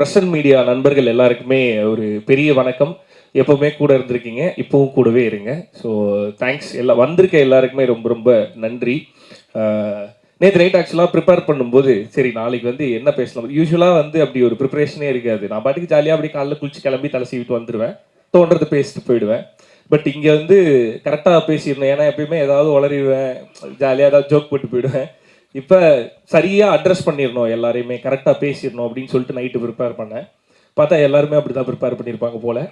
Present media நண்பர்கள் எல்லாருக்குமே ஒரு பெரிய வணக்கம். எப்போவுமே கூட இருந்திருக்கீங்க இப்போவும் கூடவே இருங்க. ஸோ தேங்க்ஸ் எல்லாம் வந்திருக்க எல்லாருக்குமே ரொம்ப ரொம்ப நன்றி. நேற்று நைட் ஆக்சுவலாக ப்ரிப்பேர் பண்ணும்போது சரி நாளைக்கு வந்து என்ன பேசலாம்? யூஸ்வலாக வந்து அப்படி ஒரு ப்ரிப்பரேஷனே இருக்காது. நான் பாட்டுக்கு ஜாலியாக அப்படி காலைல குளிச்சு கிளம்பி தலை சீவிட்டு வந்துடுவேன் தோன்றது பேசிட்டு போயிடுவேன். பட் இங்கே வந்து கரெக்டாக பேசியிருந்தேன். ஏன்னா எப்பயுமே ஏதாவது உளறிடுவேன். ஜாலியாக ஏதாவது ஜோக் போட்டு போயிடுவேன். இப்போ சரியாக அட்ரஸ் பண்ணிடணும் எல்லாரையுமே கரெக்டாக பேசிடணும் அப்படின்னு சொல்லிட்டு நைட்டு ப்ரிப்பேர் பண்ணேன். பார்த்தா எல்லாருமே அப்படி தான் ப்ரிப்பேர் பண்ணியிருப்பாங்க போல.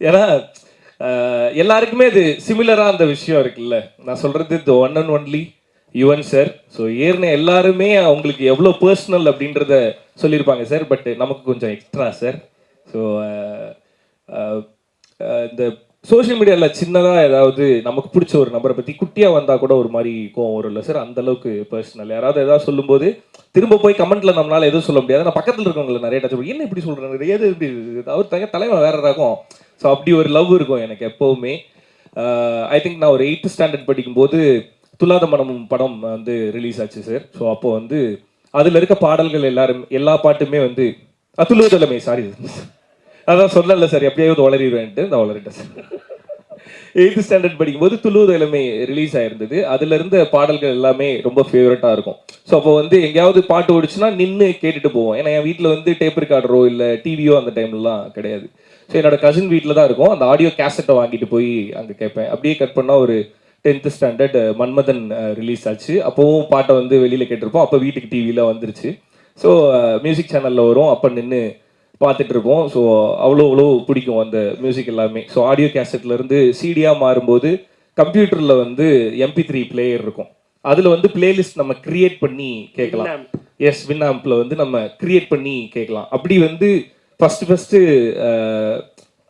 ஏன்னா எல்லாருக்குமே இது சிமிலராக அந்த விஷயம் இருக்குல்ல. நான் சொல்கிறது the one and only Yuvan sir so ஏறின எல்லாருமே அவங்களுக்கு எவ்வளோ பர்சனல் அப்படின்றத சொல்லியிருப்பாங்க சார் பட் நமக்கு கொஞ்சம் எக்ஸ்ட்ரா சார் ஸோ இந்த சோஷியல் மீடியாவில் சின்னதாக ஏதாவது நமக்கு பிடிச்ச ஒரு நபரை பற்றி குட்டியாக வந்தால் கூட ஒரு மாதிரி கோவம் வரும்ல சார் அந்த அளவுக்கு பர்சனல் யாராவது ஏதாவது சொல்லும்போது திரும்ப போய் கமெண்ட்ல நம்மளால எதுவும் சொல்ல முடியாது. நான் பக்கத்தில் இருக்கவங்களை நிறைய டச் என்ன இப்படி சொல்கிறாங்க ஏது இப்படி அவர் தங்க தலைவன் வேற ரகம். ஸோ அப்படி ஒரு லவ் இருக்கும் எனக்கு எப்போவுமே. ஐ uh, திங்க் நான் ஒரு எயித்து ஸ்டாண்டர்ட் படிக்கும்போது துல்லாத மனம் படம் வந்து ரிலீஸ் ஆச்சு சார் ஸோ அப்போ வந்து அதில் இருக்க பாடல்கள் எல்லாரும் எல்லா பாட்டுமே வந்து அத்துலுவதலமை சாரி அதான் சொல்லல சார் எப்படியாவது வளரிடுவேன்ட்டு. நான் வளரிட்டேன் சார். எயித்து ஸ்டாண்டர்ட் படிக்கும்போது துளுவது எல்லாமே ரிலீஸ் ஆயிருந்தது. அதுல இருந்த பாடல்கள் எல்லாமே ரொம்ப ஃபேவரட்டா இருக்கும். ஸோ அப்போ வந்து எங்கேயாவது பாட்டு ஓடிச்சுன்னா நின்று கேட்டுட்டு போவோம். ஏன்னா என் வீட்டில் வந்து டேப் ரெக்கார்டரோ இல்லை டிவியோ அந்த டைம்லலாம் கிடையாது. ஸோ என்னோட கசின் வீட்டில் தான் இருக்கும். அந்த ஆடியோ கேசட்டை வாங்கிட்டு போய் அங்கே கேட்பேன். அப்படியே கட் பண்ணால் ஒரு டென்த்து ஸ்டாண்டர்ட் மன்மதன் ரிலீஸ் ஆச்சு. அப்போவும் பாட்டை வந்து வெளியில் கேட்டிருப்போம். அப்போ வீட்டுக்கு டிவியில் வந்துருச்சு. ஸோ மியூசிக் சேனலில் வரும். அப்போ நின்று பார்த்துட்டு இருப்போம் ஸோ அவ்வளோ அவ்வளோ பிடிக்கும் அந்த மியூசிக் எல்லாமே. ஸோ ஆடியோ கேசட்ல இருந்து சிடியாக மாறும்போது கம்ப்யூட்டரில் வந்து எம்பி த்ரீ பிளேயர் இருக்கும். அதில் வந்து பிளேலிஸ்ட் நம்ம கிரியேட் பண்ணி கேட்கலாம். எஸ் வின்னாம்பில் வந்து நம்ம கிரியேட் பண்ணி கேட்கலாம். அப்படி வந்து ஃபர்ஸ்ட் ஃபர்ஸ்ட்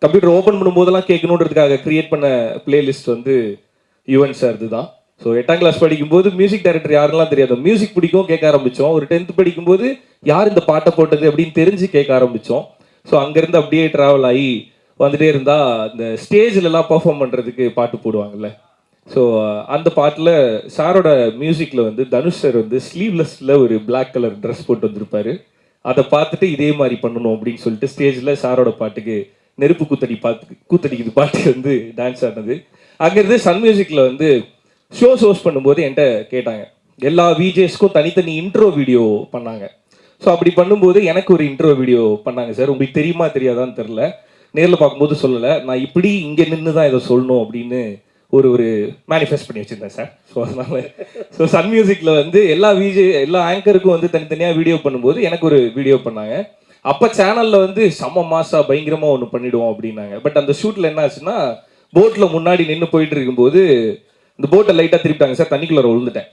கம்ப்யூட்டர் ஓப்பன் பண்ணும்போதெல்லாம் கேட்கணுன்றதுக்காக கிரியேட் பண்ண பிளேலிஸ்ட் வந்து யுவன் சார் இதுதான் ஸோ எட்டாம் கிளாஸ் படிக்கும்போது மியூசிக் டைரக்டர் யாருன்னெல்லாம் தெரியாது. மியூசிக் பிடிக்கும் கேட்க ஆரம்பித்தோம் ஒரு டென்த் படிக்கும்போது யார் இந்த பாட்டை போட்டது அப்படின்னு தெரிஞ்சு கேட்க ஆரம்பித்தோம் ஸோ அங்கேருந்து அப்படியே ட்ராவல் ஆகி வந்துட்டே இருந்தால் இந்த ஸ்டேஜ்லலாம் பர்ஃபார்ம் பண்ணுறதுக்கு பாட்டு போடுவாங்கல்ல. ஸோ அந்த பாட்டில் சாரோட மியூசிக்கில் வந்து தனுஷ் சார் வந்து ஸ்லீவ்லெஸ்ஸில் ஒரு பிளாக் கலர் ட்ரெஸ் போட்டு வந்திருப்பாரு. அதை பார்த்துட்டு இதே மாதிரி பண்ணணும் அப்படின்னு சொல்லிட்டு ஸ்டேஜில் சாரோட பாட்டுக்கு நெருப்பு கூத்தடி பாட்டு கூத்தடிக்குது பாட்டு வந்து டான்ஸ் ஆனது அங்கேருந்து சன் மியூசிக்கில் வந்து ஷோஸ் ஹோஸ்ட் பண்ணும்போது என்கிட்ட கேட்டாங்க. எல்லா விஜேஸ்க்கும் தனித்தனி இன்ட்ரோ வீடியோ பண்ணாங்க. ஸோ அப்படி பண்ணும்போது எனக்கு ஒரு இன்ட்ரோ வீடியோ பண்ணாங்க சார் உங்களுக்கு தெரியுமா தெரியாதான்னு தெரில நேரில் பார்க்கும்போது சொல்லலை. நான் இப்படி இங்கே நின்று தான் இதை சொல்லணும் அப்படின்னு ஒரு ஒரு மேனிஃபெஸ்ட் பண்ணி வச்சுருந்தேன் சார் ஸோ அதனால் ஸோ சன் மியூசிக்கில் வந்து எல்லா விஜே எல்லா ஆங்கருக்கும் வந்து தனித்தனியாக வீடியோ பண்ணும்போது எனக்கு ஒரு வீடியோ பண்ணாங்க. அப்போ சேனலில் வந்து செம்ம மாசா பயங்கரமாக ஒன்று பண்ணிடுவோம் அப்படின்னாங்க. பட் அந்த ஷூட்டில் என்ன ஆச்சுன்னா போட்டில் முன்னாடி நின்று போயிட்டு இருக்கும்போது இந்த போட்டை லைட்டாக திருப்பிட்டாங்க. சார் தண்ணிக்குள்ளே விழுந்துட்டேன்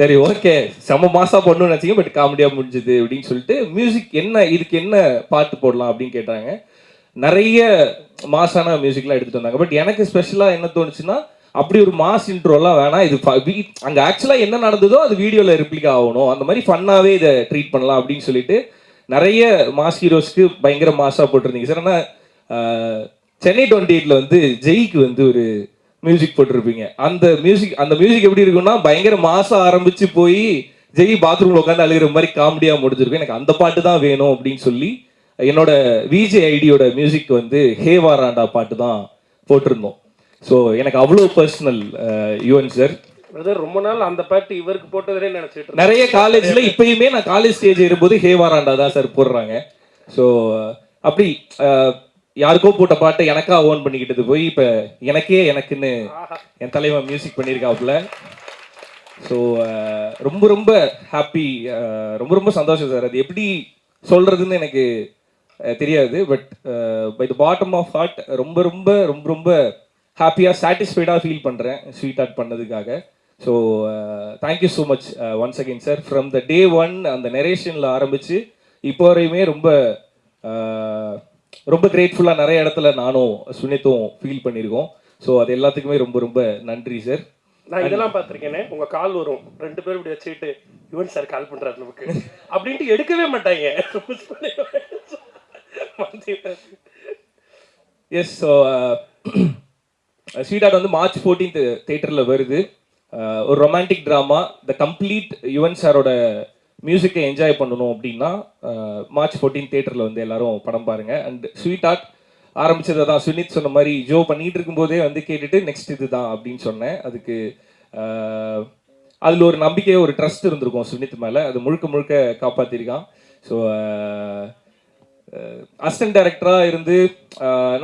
சரி ஓகே செம மாசா பண்ணுன்னு நினச்சிங்க பட் காமெடியாக முடிஞ்சது அப்படின்னு சொல்லிட்டு மியூசிக் என்ன இதுக்கு என்ன பாட்டு போடலாம் அப்படின்னு கேட்டாங்க. நிறைய மாசான மியூசிக்லாம் எடுத்துட்டு வந்தாங்க. பட் எனக்கு ஸ்பெஷலாக என்ன தோணுச்சுன்னா அப்படி ஒரு மாஸ் இன்ட்ரோலாம் வேணாம். இது அங்கே ஆக்சுவலாக என்ன நடந்ததோ அது வீடியோவில் ரிப்ளிக் ஆகணும். அந்த மாதிரி ஃபன்னாகவே இதை ட்ரீட் பண்ணலாம் அப்படின்னு சொல்லிட்டு நிறைய மாஸ் ஹீரோஸ்க்கு பயங்கர மாஸாக போட்டிருந்தீங்க. சார் ஆனால் சென்னை டுவெண்ட்டி எயிட்டில் வந்து ஜெய்க்கு வந்து ஒரு மியூசிக் போட்டிருப்பீங்க. அந்த மியூசிக் அந்த மியூசிக் எப்படி இருக்கும்னா பயங்கர மாசம் ஆரம்பிச்சு போய் ஜெய் பாத்ரூம்ல உட்காந்து அழுகிற மாதிரி காமெடியா முடிஞ்சிருக்கும். எனக்கு அந்த பாட்டு தான் வேணும் அப்படின்னு சொல்லி என்னோட விஜே ஐடியோட மியூசிக் வந்து ஹே வாராண்டா பாட்டு தான் போட்டிருந்தோம். ஸோ எனக்கு அவ்வளோ பர்சனல் யுவன் சார் பிரதர் ரொம்ப நாள் அந்த பாட்டு இவருக்கு போட்டதே நினைச்சிட்டு. நிறைய காலேஜ்ல இப்பயுமே நான் காலேஜ் ஸ்டேஜ் இருக்கும்போது ஹே வாராண்டா தான் சார் போடுறாங்க. ஸோ அப்படி அஹ், யாருக்கோ போட்ட பாட்டை எனக்கா ஓன் பண்ணிக்கிட்டது போய் இப்ப எனக்கே எனக்குன்னு. என் தலைவன் மியூசிக் பண்ணியிருக்காப்புல ஸோ ரொம்ப ரொம்ப ஹாப்பி ரொம்ப ரொம்ப சந்தோஷம் சார் அது எப்படி சொல்றதுன்னு எனக்கு தெரியாது. But by the bottom of heart ரொம்ப ரொம்ப ரொம்ப ரொம்ப ஹாப்பியாக சாட்டிஸ்ஃபைடாக ஃபீல் பண்ணுறேன் ஸ்வீட் ஆர்ட் பண்ணதுக்காக. So thank you so much once again sir from the day one அந்த நெரேஷனில் ஆரம்பித்து இப்போ வரையுமே ரொம்ப ரொம்ப கிரேட்ஃபுல்லாக நிறைய இடத்துல நானும் சுனித்தும் ஃபீல் பண்ணியிருக்கோம் ஸோ அது எல்லாத்துக்குமே ரொம்ப ரொம்ப நன்றி சார் நான் இதெல்லாம் பார்த்திருக்கேனே உங்க கால் வரும். ரெண்டு பேரும் இப்படி வச்சுக்கிட்டு யுவன் சார் கால் பண்றாரு நமக்கு. அப்படின்ட்டு எடுக்கவே மாட்டாங்க. எஸ் ஸோ ஸ்வீட் ஆர்ட் வந்து மார்ச் ஃபோர்டீன்த் தேட்டரில் வருது. Uh, ஒரு romantic drama the complete Yuvan சாரோட மியூசிக்கை என்ஜாய் பண்ணணும் அப்படின்னா மார்ச் ஃபோர்டீன் தேட்டரில் வந்து எல்லாரும் படம் பாருங்க. அண்ட் ஸ்வீட் ஆர்ட் ஆரம்பித்ததை தான் சுனித் சொன்ன மாதிரி ஜோ பண்ணிட்டு இருக்கும்போதே வந்து கேட்டுட்டு நெக்ஸ்ட் இதுதான் அப்படின்னு சொன்னேன். அதுக்கு அதில் ஒரு நம்பிக்கை ஒரு ட்ரஸ்ட் இருந்திருக்கும் சுனித் மேலே. அது முழுக்க முழுக்க காப்பாற்றிருக்கான் ஸோ அசிஸ்டன்ட் டைரக்டராக இருந்து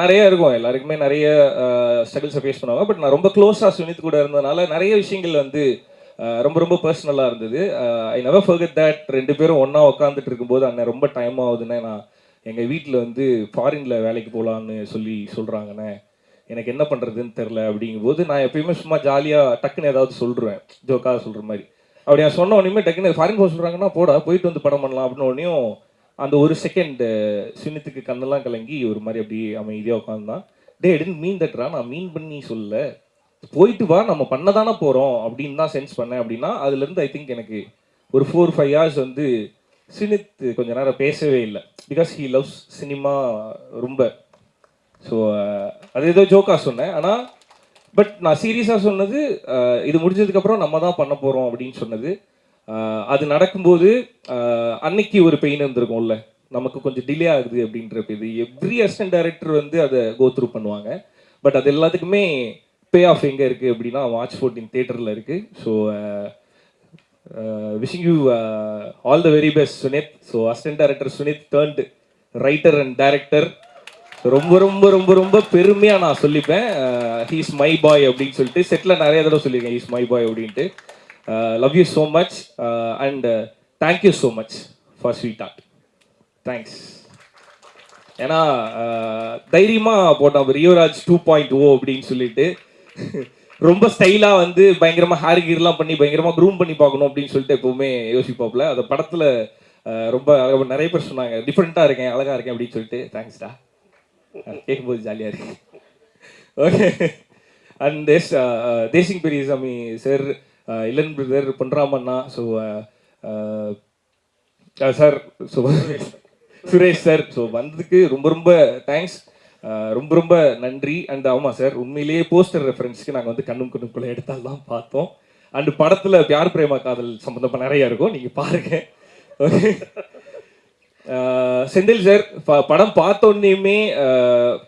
நிறைய இருக்கும். எல்லாருக்குமே நிறைய ஸ்ட்ரகிள்ஸை ஃபேஸ் பண்ணுவாங்க. பட் நான் ரொம்ப க்ளோஸாக சுனித் கூட இருந்ததுனால நிறைய விஷயங்கள் வந்து ரொம்ப ரொம்ப பர்சனலாக இருந்தது. ஐ நெவர் ஃபர்கட் தட் ரெண்டு பேரும் ஒன்றா உட்காந்துட்டு இருக்கும்போது அண்ணன் ரொம்ப டைம் ஆகுதுன்னு நான் எங்கள் வீட்டில் வந்து ஃபாரினில் வேலைக்கு போகலான்னு சொல்லி சொல்கிறாங்கண்ணே எனக்கு என்ன பண்ணுறதுன்னு தெரில அப்படிங்கும்போது நான் எப்பயுமே சும்மா ஜாலியாக டக்குன்னு ஏதாவது சொல்லிடுவேன் ஜோக்காக சொல்கிற மாதிரி. அப்படி நான் சொன்ன உடனே டக்குன்னு ஃபாரின் போக சொல்கிறாங்கன்னா போடா போயிட்டு வந்து படம் பண்ணலாம். அப்படின்னு உடனேயும் அந்த ஒரு செகண்ட் சுனித்துக்கு கண்ணெல்லாம் கலங்கி ஒரு மாதிரி அப்படியே அமைதியாக உட்காந்தான் டே டென்ட் மீன் தட்டுறா நான் மீன் பண்ணி சொல்லலை. போயிட்டு வா நம்ம பண்ண தானே போகிறோம் அப்படின்னு தான் சென்ஸ் பண்ணேன். அப்படின்னா அதுலேருந்து ஐ திங்க் எனக்கு ஒரு ஃபோர் ஃபைவ் ஹவர்ஸ் வந்து சினித் கொஞ்ச நேரம் பேசவே இல்லை. பிகாஸ் ஹீ லவ்ஸ் சினிமா ரொம்ப. ஸோ அது ஏதோ ஜோக்காக சொன்னேன். ஆனால் பட் நான் சீரியஸாக சொன்னது இது முடிஞ்சதுக்கப்புறம் நம்ம தான் பண்ண போகிறோம் அப்படின்னு சொன்னது. அது நடக்கும்போது அன்னைக்கு ஒரு பெயின் இருந்திருக்கும்ல. நமக்கு கொஞ்சம் டிலே ஆகுது அப்படின்ற இது எவ்ரி அசிஸ்டன்ட் டைரக்டர் வந்து அதை கோத்ரூ பண்ணுவாங்க. பட் அது எல்லாத்துக்குமே பே ஆஃப் எங்கே இருக்குது அப்படின்னா மார்ச் ஃபோர்டீன் தேட்டரில் இருக்குது so wishing you all the very best Swineeth so assistant director Swineeth turned writer and director ரொம்ப ரொம்ப ரொம்ப ரொம்ப பெருமையாக நான் சொல்லிப்பேன். ஹீஸ் மை பாய் அப்படின்னு சொல்லிட்டு செட்டில் நிறைய தடவை சொல்லியிருக்கேன் ஹீஸ் மை பாய் அப்படின்ட்டு. Love you so much and thank you so much for Sweetheart thanks ஏன்னா uh, தைரியமாக போட்டோம் போட்டான் ரியோராஜ் டூ பாயிண்ட் ஓ அப்படின்னு சொல்லிட்டு ரொம்ப ஸ்டைலாக வந்து பயங்கரமாக ஹேர் கீர்லாம் பண்ணி பயங்கரமாக க்ரூம் பண்ணி பார்க்கணும் அப்படின்னு சொல்லிட்டு எப்போவுமே யோசிப்பாப்ல அந்த படத்தில் ரொம்ப அழகாக நிறைய பேர் சொன்னாங்க டிஃப்ரெண்ட்டாக இருக்கேன் அழகா இருக்கேன் அப்படின்னு சொல்லிட்டு. தேங்க்ஸ்டா கேட்கும்போது ஜாலியாக இருக்கு ஓகே அண்ட் தேஸ் Desingh Periyasamy sir Ilan brother பொன்ராமண்ணா so sir so Suresh sir so வந்ததுக்கு ரொம்ப ரொம்ப தேங்க்ஸ் ரொம்ப ரொம்ப நன்றி. அண்ட் ஆமாம் சார் உண்மையிலேயே போஸ்டர் ரெஃபரன்ஸ்க்கு நாங்கள் வந்து கண்ணும் கண்ணுக்குள்ளே எடுத்தால் தான் பார்த்தோம். அண்ட் படத்தில் பியார் பிரேமா காதல் சம்மந்தமாக நிறைய இருக்கும். நீங்கள் பாருங்க. ஓகே செந்தில் சார் படம் பார்த்தோன்னே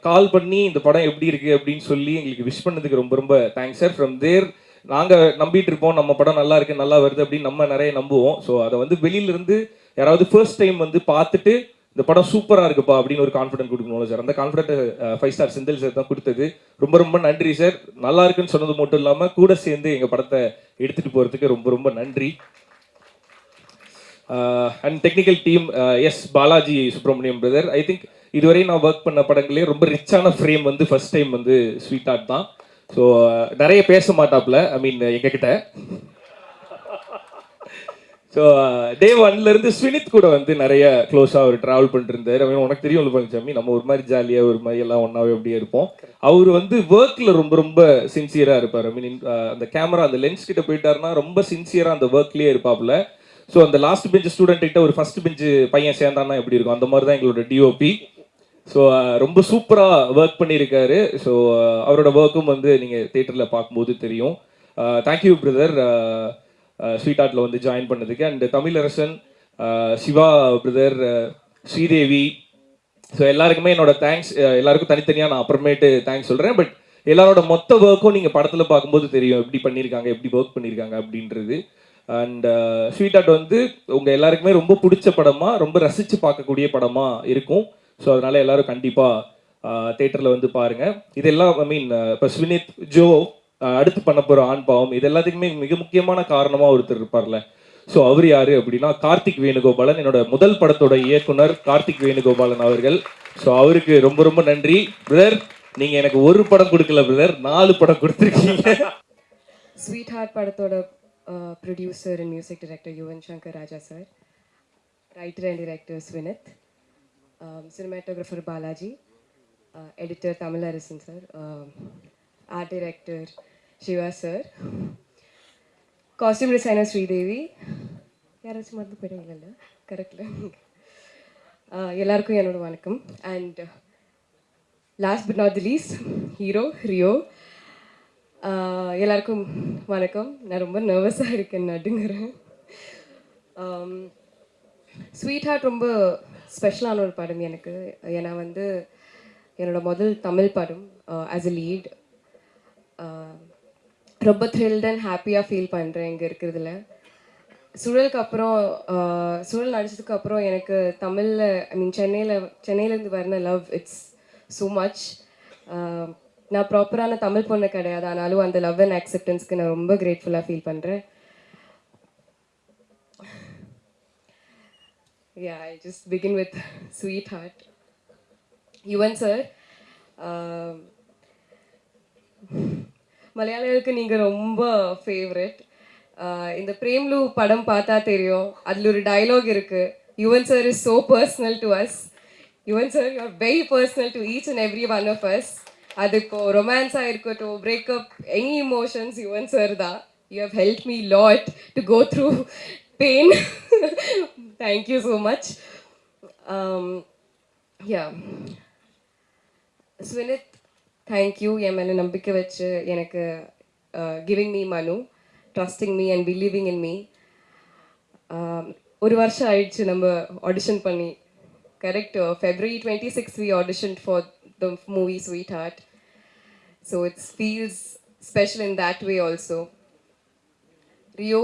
கால் பண்ணி இந்த படம் எப்படி இருக்கு அப்படின்னு சொல்லி எங்களுக்கு விஷ் பண்ணதுக்கு ரொம்ப ரொம்ப தேங்க்ஸ் சார் ஃப்ரம் தேர் நாங்கள் நம்பிட்டு இருப்போம். நம்ம படம் நல்லா இருக்கு நல்லா வருது அப்படின்னு நம்ம நிறைய நம்புவோம். ஸோ அதை வந்து வெளியிலருந்து யாராவது ஃபர்ஸ்ட் டைம் வந்து பார்த்துட்டு இந்த படம் சூப்பராக இருக்குப்பா அப்படின்னு ஒரு கான்ஃபிடென்ட் கொடுக்கணும் சார் அந்த confident five star Senthil sir தான் கொடுத்தது. ரொம்ப ரொம்ப நன்றி சார் நல்லா இருக்குன்னு சொன்னது மட்டும் இல்லாமல் கூட சேர்ந்து எங்கள் படத்தை எடுத்துகிட்டு போகிறதுக்கு ரொம்ப ரொம்ப நன்றி. And technical team S Balaji Subramaniam brother I think இதுவரை நான் ஒர்க் பண்ண படங்களே ரொம்ப ரிச்சான ஃப்ரேம் வந்து ஃபர்ஸ்ட் டைம் வந்து ஸ்வீட் ஆர்ட் தான். ஸோ நிறைய பேச மாட்டாப்புல ஐ மீன் எங்ககிட்ட. ஸோ டே ஒன்லேருந்து ஸ்வினித் கூட வந்து நிறைய க்ளோஸாக அவர் ட்ராவல் பண்ணிட்டு இருந்தார் உனக்கு தெரியும் பழனிசாமி நம்ம ஒரு மாதிரி ஜாலியாக ஒரு மாதிரி எல்லாம் ஒன்றாவே அப்படியே இருப்போம். அவர் வந்து ஒர்க்கில் ரொம்ப ரொம்ப சின்சியராக இருப்பார். ஐ மீன் அந்த கேமரா அந்த லென்ஸ் கிட்ட போயிட்டாருன்னா ரொம்ப சின்சியராக அந்த ஒர்க்லேயே இருப்பாப்புல. ஸோ அந்த லாஸ்ட் பெஞ்ச் ஸ்டூடெண்ட் கிட்ட ஒரு ஃபர்ஸ்ட் பெஞ்ச் பையன் சேர்ந்தான்னா எப்படி இருக்கும்? அந்த மாதிரி தான் எங்களோட டிஓபி ஸோ uh, ரொம்ப சூப்பராக ஒர்க் பண்ணியிருக்காரு. ஸோ uh, அவரோட ஒர்க்கும் வந்து நீங்கள் தேட்டரில் பார்க்கும்போது தெரியும். Uh, தேங்க்யூ பிரதர் ஸ்வீட் ஆர்ட்டில் வந்து ஜாயின் பண்ணதுக்கு. And Tamizharasan Siva brother Sridevi. So எல்லாருக்குமே என்னோட தேங்க்ஸ் எல்லாருக்கும் தனித்தனியாக நான் அப்புறமேட்டு தேங்க்ஸ் சொல்கிறேன் பட் எல்லாரோட மொத்த ஒர்க்கும் நீங்கள் படத்தில் பார்க்கும்போது தெரியும். எப்படி பண்ணியிருக்காங்க எப்படி ஒர்க் பண்ணியிருக்காங்க அப்படின்றது. அண்ட் ஸ்வீட் ஆர்ட் வந்து உங்கள் எல்லாருக்குமே ரொம்ப பிடிச்ச படமாக ரொம்ப ரசித்து பார்க்கக்கூடிய படமாக இருக்கும். ஸோ அதனால் எல்லோரும் கண்டிப்பாக தேட்டரில் வந்து பாருங்கள் இதெல்லாம் ஐ மீன் இப்போ ஸ்வினித் ஜோ அடுத்து பண்ண போகிற ஆண் பாவம் இது எல்லாத்துக்குமே மிக முக்கியமான காரணமாக ஒருத்தர் இருப்பார்ல. ஸோ அவர் யாரு அப்படின்னா கார்த்திக் வேணுகோபாலன் என்னோட முதல் படத்தோட இயக்குனர் கார்த்திக் வேணுகோபாலன் அவர்கள். ஸோ அவருக்கு ரொம்ப ரொம்ப நன்றி. பிரதர் நீங்க எனக்கு ஒரு படம் கொடுக்கல பிரதர் நாலு படம் கொடுத்துருக்கீங்க. ஸ்வீட் ஹார்ட் படத்தோட producer and music director Yuvan Shankar Raja sir writer and director Swineeth cinematographer Balaji editor Tamizharasan sir art director Siva sir costume designer Sridevi யாராச்சும் மறந்து போயிடுங்கள கரெக்டில் எல்லாருக்கும் என்னோட வணக்கம். And last but not the hero Rio எல்லாருக்கும் வணக்கம். நான் ரொம்ப நர்வஸாக இருக்கேன் நடுங்கிறேன். ஸ்வீட் um, ஹார்ட் ரொம்ப ஸ்பெஷலான ஒரு படம் எனக்கு. ஏன்னா வந்து என்னோட முதல் தமிழ் படம் ஆஸ் அ லீட் ரொம்ப த்ரில்ட் அண்ட் ஹாப்பியாக ஃபீல் பண்ணுறேன் இங்கே இருக்கிறதுல. சுழலுக்கு அப்புறம் சுழல் நடிச்சதுக்கு அப்புறம் எனக்கு தமிழில் ஐ மீன் சென்னையில் சென்னையிலேருந்து வரண லவ் இட்ஸ் ஸோ மச் நான் ப்ராப்பரான தமிழ் பொண்ணு கிடையாது. ஆனாலும் அந்த லவ் அண்ட் அக்செப்டன்ஸ்க்கு நான் ரொம்ப கிரேட்ஃபுல்லாக ஃபீல் பண்ணுறேன் yeah I just begin with Sweetheart Yuvan sir மலையாளிகளுக்கு நீங்கள் ரொம்ப ஃபேவரட் இந்த பிரேம்லு படம் பார்த்தா தெரியும். அதில் ஒரு டயலாக் இருக்கு. Yuvan sir is so personal to us Yuvan sir you are very personal to each and every one of us அது இப்போ ரொமான்ஸாக இருக்கட்டும் breakup any emotions Yuvan sir தான். You have help me lot to go through pain thank you so much yeah Swineeth thank you என் மேலே நம்பிக்கை வச்சு எனக்கு giving me மனு trusting me and believing in me ஒரு வருஷம் ஆயிடுச்சு நம்ம ஆடிஷன் பண்ணி. Correct February twenty six we audition for the movie Sweetheart so it's feels special in that way also Rio,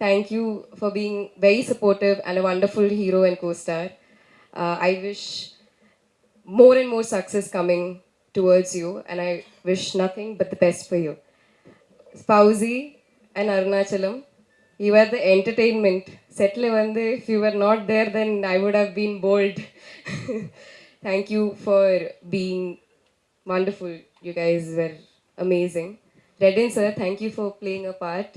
thank you for being very supportive and a wonderful hero and co-star. Uh, I wish more and more success coming. towards you, and I wish nothing but the best for you. Spousi and Arunachalam, you are the entertainment. Settle வந்து if you were not there, then I would have been bold. Thank you for being wonderful. You guys were amazing. Redin sir, thank you for playing a part.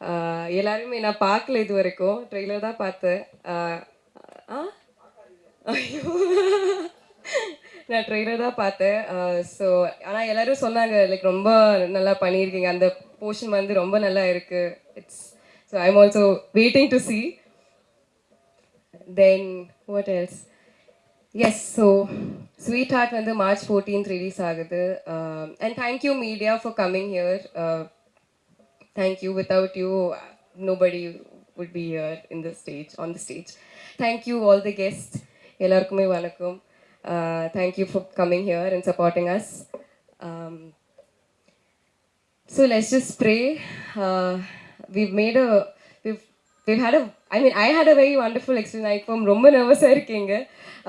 Uh, எல்லாருமே நான் பார்க்கல இது வரைக்கும் trailer தான் பார்த்தேன் Uh, ஆ ஐயோ நான் trailer தான் பார்த்தேன். ஸோ ஆனால் எல்லாரும் சொன்னாங்க லைக் ரொம்ப நல்லா பண்ணியிருக்கீங்க. அந்த போர்ஷன் வந்து ரொம்ப நல்லா இருக்கு. It's so I'm also waiting to see then what else yes so Sweetheart வந்து மார்ச் ஃபோர்டீன்த் ரிலீஸ் ஆகுது. And thank you media for coming here thank you without you nobody would be here in the stage on the stage thank you all the guest எல்லாருக்குமே வணக்கம். uh, thank you for coming here and supporting us um, so let's just pray. Uh, we've made a we've we've had a I mean I had a very wonderful experience. Like from ரொம்ப nervous இருக்கீங்க.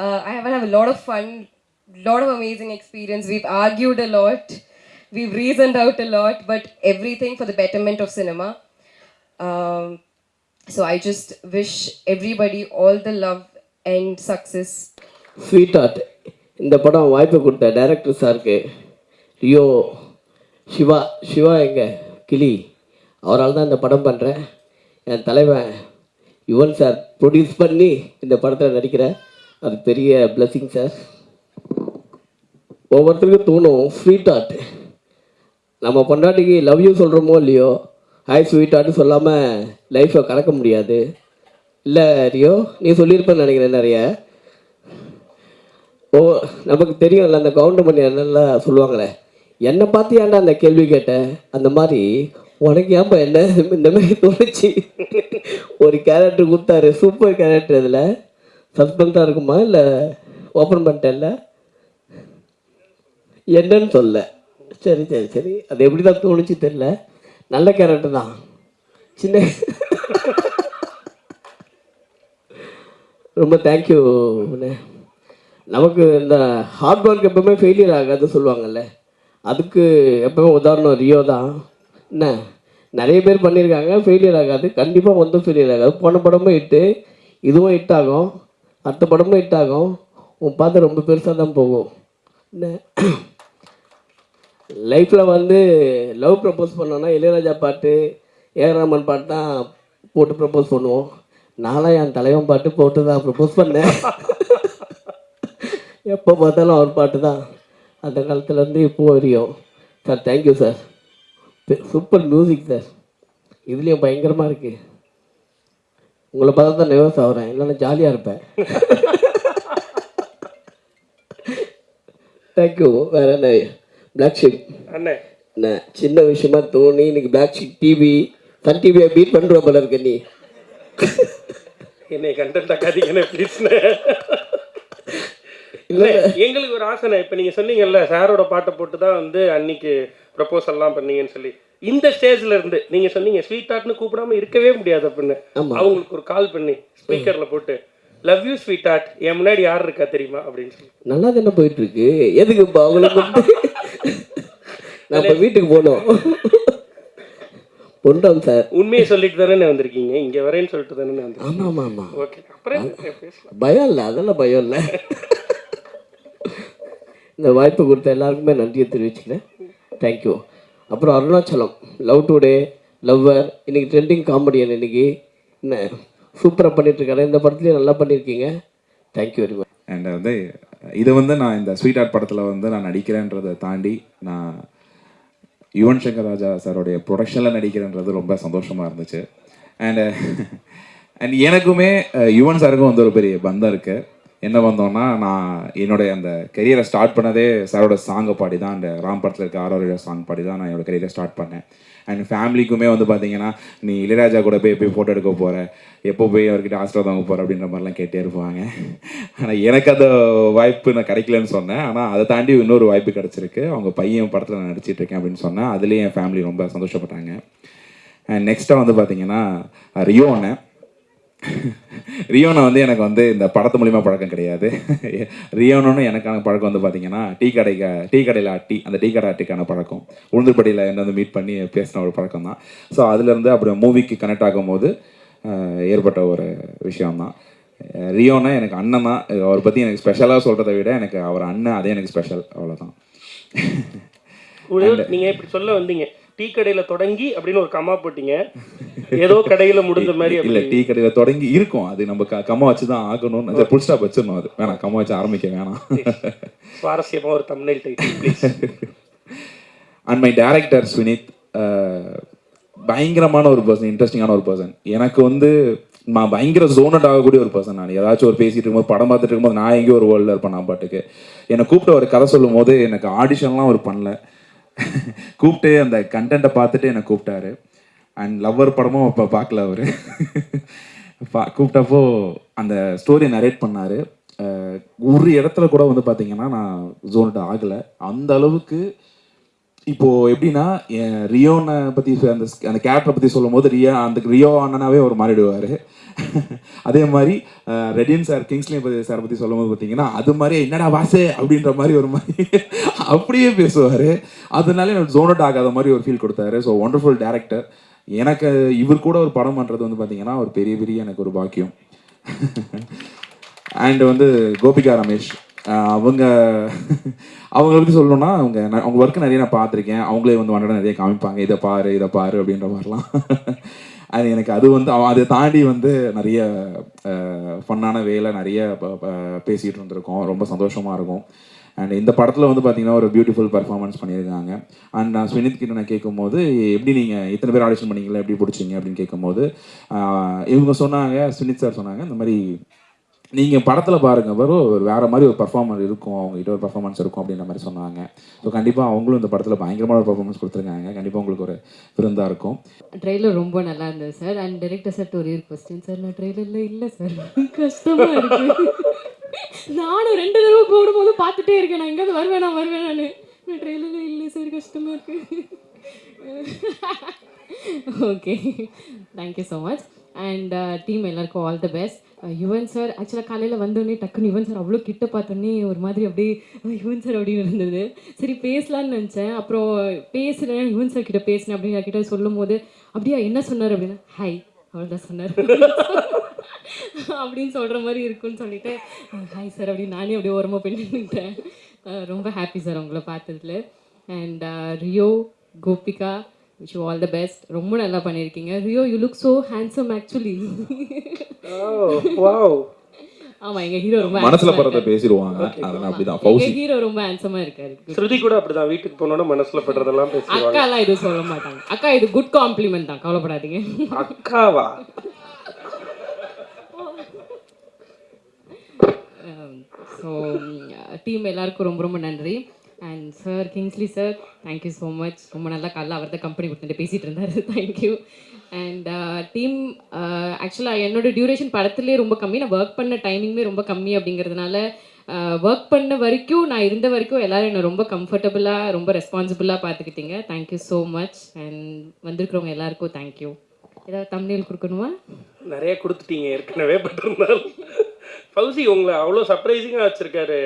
Uh, I have had a lot of fun, lot of amazing experience. We've argued a lot, we've reasoned out a lot, but everything for the betterment of cinema. Um, so I just wish everybody all the love and success sweetheart இந்த படம் வாய்ப்பு கொடுத்த director சாருக்கு. Rio Siva Siva எங்க? கிளி. அவரால் தான் இந்த படம் பண்ணுறேன் என் தலைவன் யுவன் சார் ப்ரொடியூஸ் பண்ணி இந்த படத்தில் நடிக்கிறேன் அது பெரிய பிளஸ்ஸிங் சார் ஒவ்வொருத்தருக்கும் தோணும் ஸ்வீட் ஆர்ட் நம்ம பொண்டாட்டிக்கு லவ் யூ சொல்கிறோமோ இல்லையோ? ஹாய் ஸ்வீட் ஆர்ட்னு சொல்லாமல் லைஃப்பை கலக்க முடியாது. இல்லை ரியோ நீ சொல்லியிருப்பேன்னு நினைக்கிறேன் நிறைய. ஓ நமக்கு தெரியும்ல அந்த கவுண்டமணி என்னெல்லாம் சொல்லுவாங்களே என்னை பார்த்து ஏன்டா அந்த கேள்வி கேட்டேன் அந்த மாதிரி உனக்கு ஏன்பா என்ன? இந்த மாதிரி தோணுச்சு. ஒரு கேரக்டர் கொடுத்தாரு சூப்பர் கேரக்டர் இதில். சஸ்பென்ஸாக இருக்குமா இல்லை ஓப்பன் பண்ணிட்டேன்ல? என்னன்னு சொல்ல. சரி சரி சரி. அது எப்படி தான் தோணுச்சு தெரில நல்ல கேரக்டர் தான். சின்ன ரொம்ப தேங்க்யூ நமக்கு இந்த ஹார்ட் ஒர்க் எப்பவுமே ஃபெயிலியர் ஆகாதுன்னு சொல்லுவாங்கல்ல. அதுக்கு எப்பவுமே உதாரணம் ரியோ தான். என்ன? நிறைய பேர் பண்ணியிருக்காங்க ஃபெயிலியர் ஆகாது. கண்டிப்பாக வந்து ஃபெயிலியர் ஆகாது. போன படமும் ஹிட்டு இதுவும் ஹிட் ஆகும். அடுத்த படமும் ஹிட் ஆகும். உன் பார்த்து ரொம்ப பெருசாக தான் போகும். என்ன? லைஃப்பில் வந்து லவ் ப்ரப்போஸ் பண்ணோன்னா இளையராஜா பாட்டு ஏராமன் பாட்டு தான் போட்டு ப்ரப்போஸ் பண்ணுவோம். நானும் என் தலைவன் பாட்டு போட்டு தான் ப்ரப்போஸ் பண்ணேன். எப்போ பார்த்தாலும் அவர் பாட்டு தான். அந்த காலத்துலேருந்து இப்போ வரையும். Sir thank you sir super music sir இதுலேயும் பயங்கரமாக இருக்குது உங்களை பார்த்தா தான் நர்வஸ் ஆகிறேன். இல்லைன்னா ஜாலியாக இருப்பேன். தேங்க்யூ வேற என்ன? பிளாக் ஷிப் அண்ணே. என்ன? சின்ன விஷயமா தோணி இன்னைக்கு பிளாக் ஷிப் டிவி சன் டிவியை பீட் பண்ணுற போல இருக்க நீ. என்னை கண்டென்ட் ஆக்காதீங்கன்னு ப்ளீஸ்ண்ணே இல்லை. எங்களுக்கு ஒரு ஆசைண்ணே இப்போ நீங்கள் சொன்னீங்கல்ல சாரோட பாட்டை போட்டு தான் வந்து அன்னைக்கு ப்ரப்போசல்லாம் பண்ணீங்கன்னு சொல்லி. இந்த ஸ்டேஜ்ல இருந்து நீங்க சொன்னீங்க ஸ்வீட் ஆர்ட்னு கூப்பிடாம இருக்கவே முடியாது அப்படின்னு. ஆமா. அவங்களுக்கு ஒரு கால் பண்ணி ஸ்பீக்கர்ல போட்டு லவ் யூ ஸ்வீட் ஆர்ட் என் முன்னாடி யார் இருக்கா தெரியுமா? அப்படின்னு சொல்லி. நல்லா தானே போயிட்டு இருக்கு எதுக்கு இப்போ அவங்களுக்கு வந்து? நான் இப்போ வீட்டுக்கு போகணும் பொண்டம் சார் உண்மையை சொல்லிட்டு தானே வந்திருக்கீங்க. இங்க வரேன்னு சொல்லிட்டு தானே வந்திருக்கீங்க. ஆமாம் ஆமாம் ஆமாம் ஓகே அப்புறம் பயம் இல்லை அதெல்லாம் பயம் இல்லை. இந்த வாய்ப்பு கொடுத்த எல்லாருக்குமே நன்றியை தெரிவிச்சுக்கிறேன். தேங்க்யூ அப்புறம் அருணாச்சலம் லவ் டுடே லவ்வர் இன்றைக்கி ட்ரெண்டிங் காமெடியன் இன்னைக்கு? என்ன? சூப்பராக பண்ணிகிட்ருக்காரு இந்த படத்துலேயும் நல்லா பண்ணியிருக்கீங்க thank you very much and uh, வந்து இது வந்து நான் இந்த ஸ்வீட் ஆர்ட் படத்தில் வந்து நான் நடிக்கிறேன்றதை தாண்டி நான் யுவன் சங்கர் ராஜா சாரோடைய ப்ரொடக்ஷனில் நடிக்கிறேன்றது ரொம்ப சந்தோஷமாக இருந்துச்சு. அண்டு அண்ட் uh, எனக்குமே uh, யுவன் சாருக்கும் வந்து ஒரு பெரிய பந்தம் இருக்குது என்ன வந்தோன்னா நான் என்னுடைய அந்த கெரியரை ஸ்டார்ட் பண்ணதே சாரோட சாங்கை பாடி தான் அந்த ராம் படத்தில் இருக்க ஆரோட சாங் பாடி தான் நான் என்னோட கெரியரை ஸ்டார்ட் பண்ணேன். அண்ட் ஃபேமிலிக்குமே வந்து பார்த்தீங்கன்னா நீ இளையராஜா கூட போய் போய் ஃபோட்டோ எடுக்க போகிற எப்போ போய் அவர்கிட்ட ஆசிரியர் வாங்க போகிற அப்படின்ற மாதிரிலாம் கேட்டே இருப்பாங்க. ஆனால் எனக்கு அந்த வாய்ப்பு நான் கிடைக்கலன்னு சொன்னேன். ஆனால் அதை தாண்டி இன்னொரு வாய்ப்பு கிடச்சிருக்கு. அவங்க பையன் படத்தில் நான் நடிச்சிட்டு இருக்கேன் அப்படின்னு சொன்னேன். அதுலேயும் என் ஃபேமிலி ரொம்ப சந்தோஷப்பட்டாங்க. அண்ட் நெக்ஸ்ட்டாக வந்து பார்த்தீங்கன்னா ரியோ அண்ணன் ரியோனை வந்து எனக்கு வந்து இந்த படத்து மூலிமா பழக்கம் கிடையாது. ரியோனு எனக்கான பழக்கம் வந்து பார்த்தீங்கன்னா டீ கடைக்கு டீ கடையில் டீ அந்த டீ கடை ஆட்டிக்கான பழக்கம். உளுந்தூர்படியில் என்ன வந்து மீட் பண்ணி பேசின ஒரு பழக்கம் தான். ஸோ அதுலேருந்து அப்புறம் மூவிக்கு கனெக்ட் ஆகும்போது ஏற்பட்ட ஒரு விஷயம்தான். ரியோனா எனக்கு அண்ணன் தான். அவரை பற்றி எனக்கு ஸ்பெஷலாக சொல்கிறத விட எனக்கு அவர் அண்ணன் அதே எனக்கு ஸ்பெஷல் அவ்வளோதான் ஒரு- நீங்க இப்படி சொல்ல வந்தீங்க. டீ கடையில தொடங்கி அப்படின்னு ஒரு கமா போட்டீங்க. ஏதோ கடையில முடிஞ்ச மாதிரி இல்ல டீ கடையில் தொடங்கி இருக்கும். அது நம்ம கம்மா வச்சு தான் ஆகணும்னு புல் ஸ்டாப் வச்சிடணும் அது. வேணாம் கம்மா வச்சு ஆரம்பிக்க வேணாம். சுவாரஸ்யமா ஒரு Tamil title and my director ah, பயங்கரமான ஒரு பர்சன் இன்ட்ரெஸ்டிங்கான ஒரு பர்சன் எனக்கு வந்து நான் பயங்கர ஜோனட் ஆகக்கூடிய ஒரு பர்சன் நான். ஏதாச்சும் ஒரு பேசிட்டு இருக்கும்போது படம் பார்த்துட்டு இருக்கும்போது நான் எங்கேயோ ஒரு வேர்ல்டில் இருப்பேன் நான் பாட்டுக்கு. என்னை கூப்பிட்டு ஒரு கதை சொல்லும் போது எனக்கு ஆடிஷன்லாம் அவர் பண்ணல. கூப்பிட்டு அந்த கண்டென்ட்டை பார்த்துட்டு என்னை கூப்பிட்டாரு. அண்ட் லவ்வர் படமும் அப்போ பார்க்கல அவர். பா கூப்பிட்டப்போ அந்த ஸ்டோரி நரேட் பண்ணார். ஒரு இடத்துல கூட வந்து பார்த்தீங்கன்னா நான் ஜோன்ட்டு ஆகலை. அந்த அளவுக்கு இப்போ எப்படின்னா என் ரியோனை பத்தி அந்த அந்த கேரக்டரை பத்தி சொல்லும் போது ரியா அந்த ரியோ அண்ணனாவே அவர் மாறிடுவாரு. அதே மாதிரி அஹ், ரெடின் சார் கிங்ஸ்லி பத்தி சார் பத்தி சொல்லும் போது பார்த்தீங்கன்னா அது மாதிரி என்னடா வாசே? அப்படின்ற மாதிரி ஒரு மாதிரி அப்படியே பேசுவாரு. அதனால எனக்கு ஜோனட் ஆகாத மாதிரி ஒரு ஃபீல் கொடுத்தாரு. ஸோ ஒண்டர்ஃபுல் டேரக்டர் எனக்கு இவர் கூட ஒரு படம் பண்ணுறது வந்து பார்த்தீங்கன்னா ஒரு பெரிய பெரிய எனக்கு ஒரு பாக்கியம். அண்ட் வந்து கோபிகா ரமேஷ். அவங்க அவங்கள பற்றி சொல்லணும்னா அவங்க அவங்க ஒர்க்கு நிறைய நான் பார்த்துருக்கேன். அவங்களே வந்து வண்டட நிறைய காமிப்பாங்க. இதை பாரு இதை பாரு அப்படின்ற மாதிரிலாம். அது எனக்கு அது வந்து அவன் அதை தாண்டி வந்து நிறைய ஃபன்னான வேலை நிறைய பேசிகிட்டு இருந்திருக்கோம். ரொம்ப சந்தோஷமாக இருக்கும். அண்ட் இந்த படத்தில் வந்து பார்த்தீங்கன்னா ஒரு பியூட்டிஃபுல் பர்ஃபார்மன்ஸ் பண்ணியிருக்காங்க. அண்ட் நான் ஸ்வினித் கிட்ட நான் கேட்கும்போது எப்படி நீங்கள் இத்தனை பேர் ஆடிஷன் பண்ணீங்களா? எப்படி பிடிச்சிங்க? அப்படின்னு கேட்கும்போது இவங்க சொன்னாங்க ஸ்வினித் சார் சொன்னாங்க இந்த மாதிரி நீங்கள் படத்தில் பாருங்கள் வரும் ஒரு மாதிரி ஒரு பர்ஃபார்மன்ஸ் இருக்கும் அவங்ககிட்ட ஒரு பர்ஃபார்மன்ஸ் இருக்கும் அப்படின்ற மாதிரி சொன்னாங்க. ஸோ கண்டிப்பாக அவங்களும் இந்த படத்தில் பயங்கரமான ஒரு பர்ஃபார்மன்ஸ் கொடுத்துருக்காங்க. கண்டிப்பாக உங்களுக்கு ஒரு விருந்தாக இருக்கும். ட்ரெய்லர் ரொம்ப நல்லா இருந்தது சார் அண்ட் டேரக்டர் சார் ஒரே ஒரு கொஸ்டின் சார் நான் ட்ரெய்லரில் இல்லை சார் கஷ்டமாக இருக்கு. நானும் ரெண்டு தடவை போடும்போது பார்த்துட்டே இருக்கேன். நான் எங்கேயாவது வருவேன் நான் வருவேன் நான் நான் ட்ரெய்லரில் இல்லை சார் கஷ்டமாக இருக்கு. Okay thank you so much and team uh, எல்லாருக்கும் all the best Yuvan sir ஆக்சுவலாக காலையில் வந்தோடனே டக்குன்னு யுவன் சார் அவ்வளோ கிட்ட பார்த்தோன்னே ஒரு மாதிரி அப்படியே யுவன் சார் அப்படின்னு இருந்தது. சரி பேசலான்னு நினச்சேன். அப்புறம் பேசுகிறேன் யுவன் சார் கிட்ட பேசினேன் அப்படின்னு கிட்ட சொல்லும் போது அப்படியா என்ன சொன்னார்? அப்படின்னா ஹாய் அவ்வளோதான் சொன்னார். அப்படின்னு சொல்கிற மாதிரி இருக்குன்னு சொல்லிட்டு ஹாய் சார் அப்படின்னு நானே அப்படியே ஓரமாக பண்ணிட்டேன் uh, ரொம்ப ஹாப்பி சார் உங்களை பார்த்ததுல. And Rio Gopika wish all the best ரொம்ப நல்லா பண்ணியிருக்கீங்க. Rio you look so handsome actually wow ஆமா எங்க ஹீரோ ரொம்ப மனசில் படுறத பேசிடுவாங்க. அதெல்லாம் அப்படிதான். எங்க ஹீரோ ரொம்ப ஹேண்ட்ஸமா இருக்காரு. ஸ்ருதி கூட அப்படிதான். வீட்டுக்கு போனோட மனசுல படுறதெல்லாம் பேசுவாங்க அக்கா எல்லாம் எதுவும் சொல்ல மாட்டாங்க. அக்கா இது குட் காம்ப்ளிமெண்ட் தான். கவலைப்படாதீங்க. அக்காவா? ஸோ டீம் எல்லாருக்கும் ரொம்ப ரொம்ப நன்றி. And sir Kingsley sir thank you so much ரொம்ப நல்லா காலைல அவர் தான் கம்பெனி கொடுத்துட்டு பேசிகிட்டு இருந்தார். தேங்க்யூ அண்ட் டீம் ஆக்சுவலாக என்னோட டியூரேஷன் படத்துலேயே ரொம்ப கம்மி. நான் ஒர்க் பண்ண டைமிங்குமே ரொம்ப கம்மி அப்படிங்கிறதுனால ஒர்க் uh, பண்ண வரைக்கும் நான் இருந்த வரைக்கும் எல்லோரும் என்னை ரொம்ப கம்ஃபர்டபுளாக ரொம்ப ரெஸ்பான்சிபிளாக பார்த்துக்கிட்டீங்க thank you so much and வந்திருக்கிறவங்க எல்லாருக்கும் தேங்க்யூ ஏதாவது தமிழில் கொடுக்கணுமா? நிறைய கொடுத்துட்டீங்க ஏற்கனவே பட் இருந்தாலும். உங்களை அவ்வளோ சர்ப்ரைசிங்காக வச்சுருக்காரு.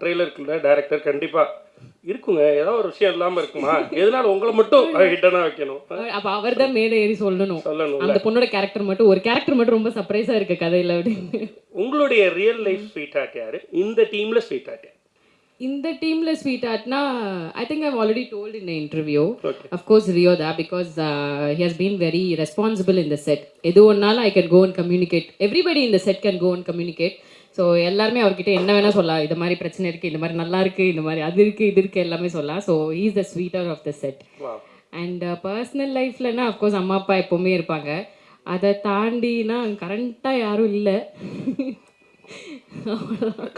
ட்ரெய்லருக்குள்ள டேரக்டர் கண்டிப்பாக இருக்குங்க. ஏதோ ஒரு விஷயம் இல்லாமல் இருக்குமா? எதனால உங்களை மட்டும் ஹிட்டனாக வைக்கணும்? அப்போ அவர் தான் மேலே ஏறி சொல்லணும் சொல்லணும் அந்த பொண்ணோட கேரக்டர் மட்டும் ஒரு கேரக்டர் மட்டும் ரொம்ப சர்ப்ரைஸாக இருக்கு கதையில் அப்படின்னு. உங்களுடைய ரியல் லைஃப் ஸ்வீட் ஹார்ட் யாரு? இந்த டீமில் ஸ்வீட் யார்? இந்த டீம்ல ஸ்வீட் ஆர்ட்னா I think I've already told in interview. Of course Rio தா because he has been very responsible in the set எது ஒன்னாலும் I can go and communicate everybody இந்த set can go and communicate so எல்லாருமே அவர்கிட்ட என்ன வேணா சொல்லலாம் இது மாதிரி பிரச்சனை இருக்கு இந்த மாதிரி நல்லா இருக்கு இந்த மாதிரி அது இருக்கு இது இருக்கு எல்லாமே சொல்லலாம் so is the sweetheart of the set. And personal லைஃப்லனா of course அம்மா அப்பா எப்போவுமே இருப்பாங்க. அதை தாண்டினா கரண்ட்டாக யாரும் இல்லை.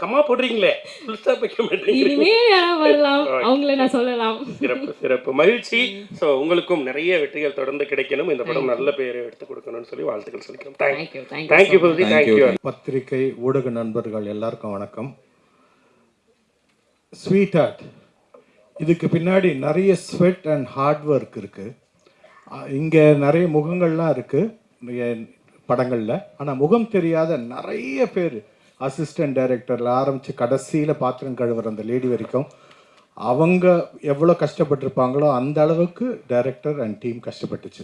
கம்மா போடுறீங்களே? ஃபுல் ஸ்டாப் வைக்க மாட்டீங்க இனிமே வரலாம். அவங்கள நான் சொல்லலாம். சிறப்பு சிறப்பு. மகிழ்ச்சி. ஸோ உங்களுக்கும் நிறைய வெற்றிகள் தொடர்ந்து கிடைக்கணும். இந்த படம் நல்ல பேரை எடுத்து கொடுக்கணும்னு சொல்லி வாழ்த்துக்கள் சொல்லிக்கிறோம். தேங்க்யூ தேங்க்யூ தேங்க்யூ பத்திரிகை ஊடக நண்பர்கள் எல்லாருக்கும் வணக்கம். ஸ்வீட் ஹார்ட் இதுக்கு பின்னாடி நிறைய ஸ்வெட் அண்ட் ஹார்ட் ஒர்க் இருக்கு. இங்கே நிறைய முகங்கள்லாம் இருக்கு. நிறைய படங்களில். ஆனால் முகம் தெரியாத நிறைய பேர். அசிஸ்டன்ட் டைரக்டரில் ஆரம்பித்து கடைசியில் பாத்திரம் கழுவுற அந்த லேடி வரைக்கும் அவங்க எவ்வளோ கஷ்டப்பட்டிருப்பாங்களோ அந்த அளவுக்கு டைரக்டர் அண்ட் டீம் கஷ்டப்பட்டுச்சு.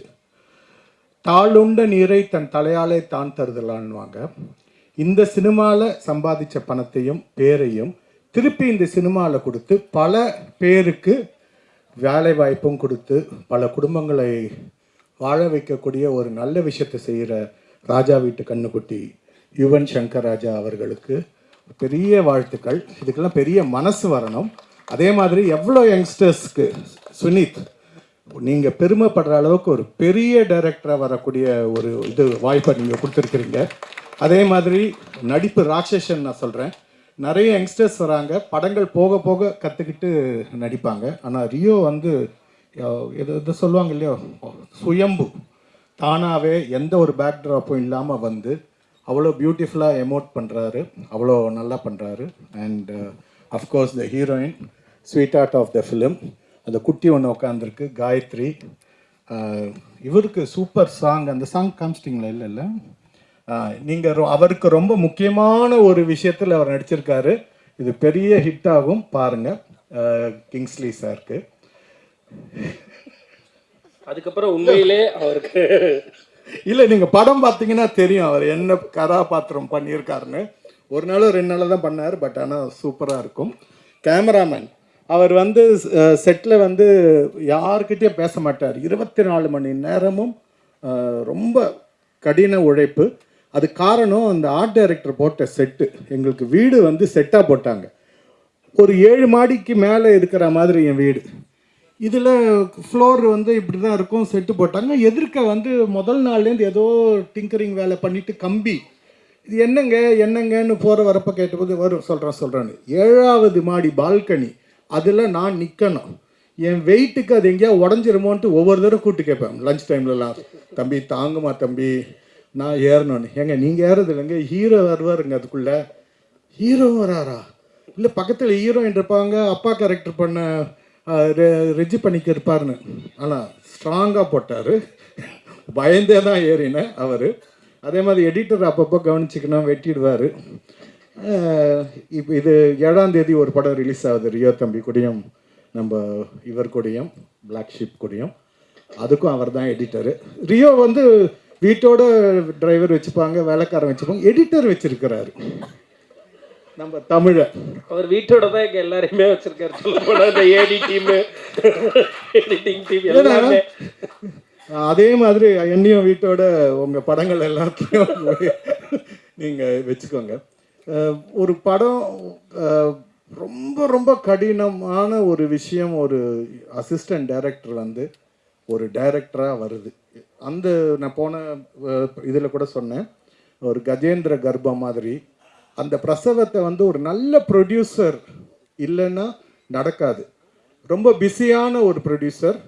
தாளுண்ட நீரை தன் தலையாலே தான் தருதலான்வாங்க இந்த சினிமாவில் சம்பாதிச்ச பணத்தையும் பேரையும் திருப்பி இந்த சினிமாவில் கொடுத்து பல பேருக்கு வேலை வாய்ப்பும் கொடுத்து பல குடும்பங்களை வாழ வைக்கக்கூடிய ஒரு நல்ல விஷயத்தை செய்கிற ராஜா வீட்டு கண்ணுக்குட்டி யுவன் சங்கர் ராஜா அவர்களுக்கு பெரிய வாழ்த்துக்கள். இதுக்கெல்லாம் பெரிய மனசு வரணும். அதே மாதிரி எவ்வளோ யங்ஸ்டர்ஸ்க்கு சுனித் நீங்கள் பெருமைப்படுற அளவுக்கு ஒரு பெரிய டைரக்டராக வரக்கூடிய ஒரு இது வாய்ப்பை நீங்கள் கொடுத்துருக்குறீங்க. அதே மாதிரி நடிப்பு ராட்சசன் நான் சொல்கிறேன் நிறைய யங்ஸ்டர்ஸ் வராங்க. படங்கள் போக போக கற்றுக்கிட்டு நடிப்பாங்க. ஆனால் ரியோ வந்து எது எது சொல்லுவாங்க இல்லையோ சுயம்பு. தானாகவே எந்த ஒரு பேக்ட்ராப்பும் இல்லாமல் வந்து அவ்வளோ பியூட்டிஃபுல்லாக எமோட் பண்ணுறாரு அவ்வளோ நல்லா பண்ணுறாரு and of course the heroine sweetheart of the film அந்த குட்டி ஒன்று உட்காந்துருக்கு காயத்ரி. Uh, இவருக்கு சூப்பர் சாங் அந்த சாங் காமிச்சிட்டிங்களா? இல்லை இல்லை. Uh, நீங்கள் அவருக்கு ரொம்ப முக்கியமான ஒரு விஷயத்தில் அவர் நடிச்சிருக்காரு. இது பெரிய ஹிட்டாகவும் பாருங்கள் கிங்ஸ்லி uh, சாருக்கு அதுக்கப்புறம் உண்மையிலே அவருக்கு இல்லை நீங்கள் படம் பார்த்தீங்கன்னா தெரியும் அவர் என்ன கதாபாத்திரம் பண்ணியிருக்காருன்னு. ஒரு நாளோ ரெண்டு நாளோ தான் பண்ணார் பட் ஆனால் சூப்பராக இருக்கும். கேமராமேன் அவர் வந்து செட்டில் வந்து யாருக்கிட்டேயும் பேச மாட்டார். இருபத்தி நாலு மணி நேரமும் ரொம்ப கடின உழைப்பு. அது காரணம் அந்த ஆர்ட் டைரக்டர் போட்ட செட்டு எங்களுக்கு வீடு வந்து செட்டாக போட்டாங்க. ஒரு ஏழு மாடிக்கு மேலே இருக்கிற மாதிரி என் வீடு. இதில் ஃப்ளோர் வந்து இப்படி தான் இருக்கும் செட்டு போட்டாங்க. எதிர்க்க வந்து முதல் நாள்லேருந்து ஏதோ டிங்கரிங் வேலை பண்ணிவிட்டு கம்பி. இது என்னங்க என்னங்கன்னு போகிற வரப்போ கேட்டபோது வரும் சொல்கிறேன் சொல்கிறேன்னு ஏழாவது மாடி பால்கனி அதில் நான் நிற்கணும் என் வெயிட்டுக்கு அது எங்கேயா உடஞ்சிருமோன்ட்டு ஒவ்வொரு தடவை கூப்பிட்டு கேட்பேன். லஞ்ச் டைம்லலாம் தம்பி தாங்குமா தம்பி. நான் ஏறணும்னு. ஏங்க நீங்கள் ஏறது இல்லைங்க ஹீரோ வருவாருங்க அதுக்குள்ளே. ஹீரோ வராரா? இல்லை பக்கத்தில் ஹீரோயின் இருப்பாங்க அப்பா கேரக்டர் பண்ண ரெஜி பண்ணிக்க இருப்பாருன்னு. ஆனால் ஸ்ட்ராங்காக போட்டார். பயந்தே தான் ஏறினேன் அவர். அதே மாதிரி எடிட்டர் அப்பப்போ கவனிச்சிக்கணும் வெட்டிடுவார். இப்போ இது ஏழாம் தேதி ஒரு படம் ரிலீஸ் ஆகுது. ரியோ தம்பி கூடயும் நம்ம இவர் கூடயும் Black ஷீப் கூடயும். அதுக்கும் அவர் தான் எடிட்டரு ரியோ வந்து வீட்டோட டிரைவர் வச்சுப்பாங்க வேலைக்காரன் வச்சுப்பாங்க எடிட்டர் வச்சிருக்கிறாரு. நம்ம தமிழை. அவர் வீட்டோட தான் இங்க எல்லாரையுமே வச்சிருக்காரு. சொல்ல போனா இந்த ஏடி டீம் எடிட்டிங் டீம் எல்லாமே. அதே மாதிரி என்னையும் வீட்டோட உங்க படங்கள் எல்லாத்தையும் நீங்க வச்சுக்கோங்க. ஒரு படம் ரொம்ப ரொம்ப கடினமான ஒரு விஷயம் ஒரு அசிஸ்டன்ட் டைரக்டர் வந்து ஒரு டைரக்டராக வருது. அந்த நான் போன இதில் கூட சொன்னேன். ஒரு கஜேந்திர கர்ப்பம் மாதிரி அந்த பிரசவத்தை வந்து ஒரு நல்ல ப்ரொடியூசர் இல்லைன்னா நடக்காது. ரொம்ப பிஸியான ஒரு ப்ரொடியூசர்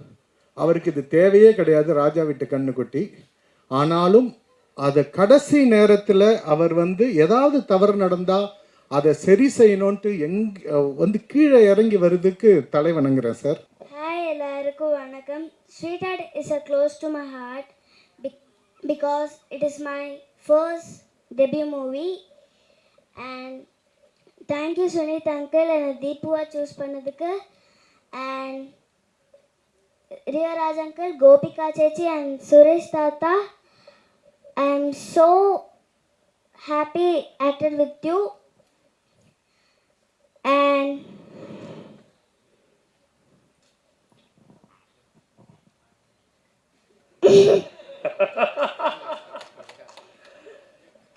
அவருக்கு இது தேவையே கிடையாது ராஜா விட்டு கண்ணுக்குட்டி ஆனாலும் அதை கடைசி நேரத்தில் அவர் வந்து ஏதாவது தவறு நடந்தால் அதை சரி செய்யணுன்ட்டு எங் வந்து கீழே இறங்கி வருதுக்கு தலை வணங்குறேன் சார். ஹாய் எல்லாருக்கும் வணக்கம். Sweetheart is a close to my heart because it is my first debut movie and thank you Sunith uncle என்னை தீபுவா சூஸ் பண்ணதுக்கு அண்ட் ரியராஜ் அங்கிள் கோபிகா சேச்சி அண்ட் சுரேஷ் தாத்தா I am so happy acted with you and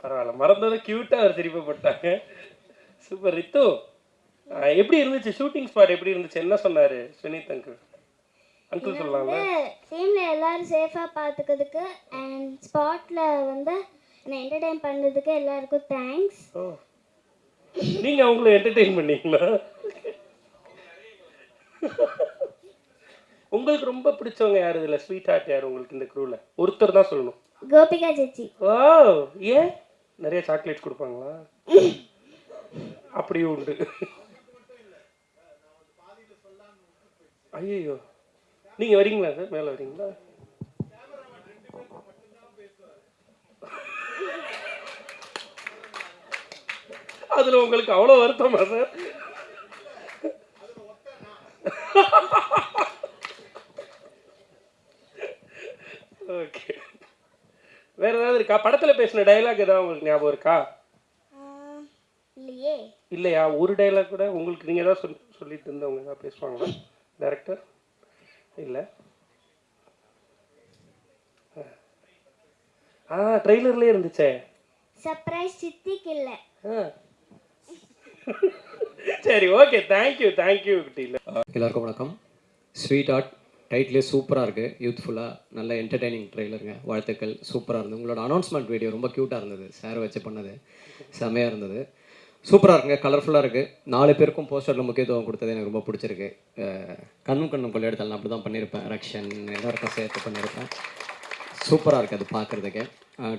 பரவாயில்ல. மறந்ததை க்யூட்டாக அவர் போட்டாங்க. Super ரித்து எப்படி இருந்துச்சு? ஷூட்டிங் ஸ்பாட் எப்படி இருந்துச்சு? என்ன சொன்னார்? சுனித் அங்கிள் அங்கிள் சொல்லலாம்ல? டீமில் எல்லாரும் சேஃபாக பார்த்துக்கிறதுக்கு அண்ட் ஸ்பாட்டில் வந்து என்னை என்டர்டைன் பண்ணதுக்கு எல்லாருக்கும் தேங்க்ஸ் ஓ. நீங்கள் அவங்கள என்டர்டெயின் பண்ணீங்களா? உங்களுக்கு ரொம்ப பிடிச்சவங்க யார் இதில்? ஸ்வீட் ஹார்ட் யார் உங்களுக்கு இந்த க்ரூவில் ஒருத்தர் தான் சொல்லணும். கோபிகா சேச்சி ஓ ஏன்? நிறைய சாக்லேட் கொடுப்பாங்களா? அப்படியும் உண்டு. ஐயோ நீங்கள் வரீங்களா சார்? மேலே வரீங்களா? அதில் உங்களுக்கு அவ்வளோ வருத்தமா சார்? ஓகே வேற ஏதாவது இருக்கா? படத்தில் பேசின டயலாக் ஏதாவது உங்களுக்கு ஞாபகம் இருக்கா? இல்லையே. இல்லையா? ஒரு டைலாக் கூட உங்களுக்கு நீங்கள் ஏதாவது சொல்லி சொல்லிட்டு இருந்தவங்க ஏதாவது பேசுவாங்களா? டேரக்டர் இல்லை. ஆ ட்ரெய்லர்லேயே இருந்துச்சே. சர்ப்ரைஸ் சித்திக்கு இல்லை. சரி ஓகே தேங்க்யூ தேங்க்யூ குட்டியில் எல்லாருக்கும் வணக்கம். ஸ்வீட் ஆர்ட் டைட்டிலே சூப்பராக இருக்குது யூத்ஃபுல்லாக நல்ல என்டர்டைனிங் ட்ரெய்லருங்க வாழ்த்துக்கள். சூப்பராக இருந்தது. உங்களோட அனௌன்ஸ்மெண்ட் வீடியோ ரொம்ப க்யூட்டாக இருந்தது. சார் வச்சு பண்ணது. செமையாக இருந்தது. சூப்பராக இருக்குங்க. கலர்ஃபுல்லாக இருக்குது நாலு பேருக்கும் போஸ்டரில் முக்கியத்துவம் கொடுத்தது எனக்கு ரொம்ப பிடிச்சிருக்கு. கண்ணும் கண்ணும் கொள்ளையெடுத்தால் நான் அப்படி தான் பண்ணியிருப்பேன் ரக்ஷன் எல்லாருக்கும் சேர்த்து பண்ணியிருப்பேன் சூப்பராக இருக்குது அது பார்க்குறதுக்கு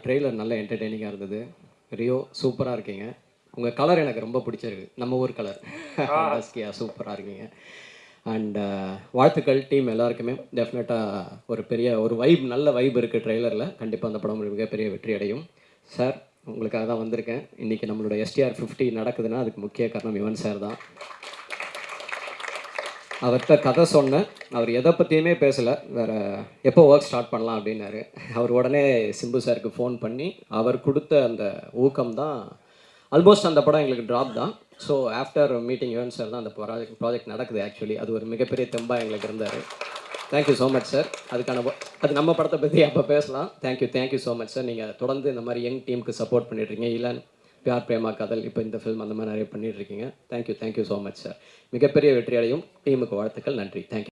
ட்ரெய்லர் நல்ல என்டர்டெய்னிங்காக இருந்தது. ரியோ சூப்பராக இருக்கீங்க. உங்கள் கலர் எனக்கு ரொம்ப பிடிச்சிருக்கு. நம்ம ஊர் கலர் டஸ்கியா சூப்பராக இருக்கீங்க. அண்ட் uh, வாழ்த்துக்கள் டீம் எல்லாருக்குமே. டெஃபினட்டாக ஒரு பெரிய ஒரு வைப் நல்ல வைப் இருக்குது ட்ரெய்லரில் கண்டிப்பாக அந்த படம் மிகப்பெரிய வெற்றி அடையும். சார் உங்களுக்காக தான் வந்திருக்கேன். இன்றைக்கி நம்மளோட எஸ்டிஆர் ஃபிஃப்டி நடக்குதுன்னா அதுக்கு முக்கிய காரணம் யுவன் சார் தான். அவர்கிட்ட கதை சொன்னேன். அவர் எதை பற்றியுமே பேசலை. வேறு எப்போ ஒர்க் ஸ்டார்ட் பண்ணலாம் அப்படின்னாரு. அவர் உடனே சிம்பு சாருக்கு ஃபோன் பண்ணி அவர் கொடுத்த அந்த ஊக்கம் தான் ஆல்மோஸ்ட் அந்த படம் எங்களுக்கு ட்ராப் தான். So after meeting Yuvan sir தான் அந்த ப்ராஜெக்ட் ப்ராஜெக்ட் நடக்குது ஆக்சுவலி அது ஒரு மிகப்பெரிய தெம்பாக எங்களுக்கு இருந்தார். தேங்க்யூ ஸோ மச் சார் அதுக்கான அது நம்ம படத்தை பற்றி அப்போ பேசலாம். Thank you thank you so much sir நீங்கள் தொடர்ந்து இந்த மாதிரி யங் டீமுக்கு சப்போர்ட் பண்ணிட்டுருங்க இல்லை பியார் பிரேமா கதல் இப்போ இந்த ஃபில்ம் அந்த மாதிரி நிறைய பண்ணிட்டுருக்கீங்க. Thank you thank you so much sir மிகப்பெரிய வெற்றி அடையும் டீமுக்கு வாழ்த்துக்கள். நன்றி. தேங்க்யூ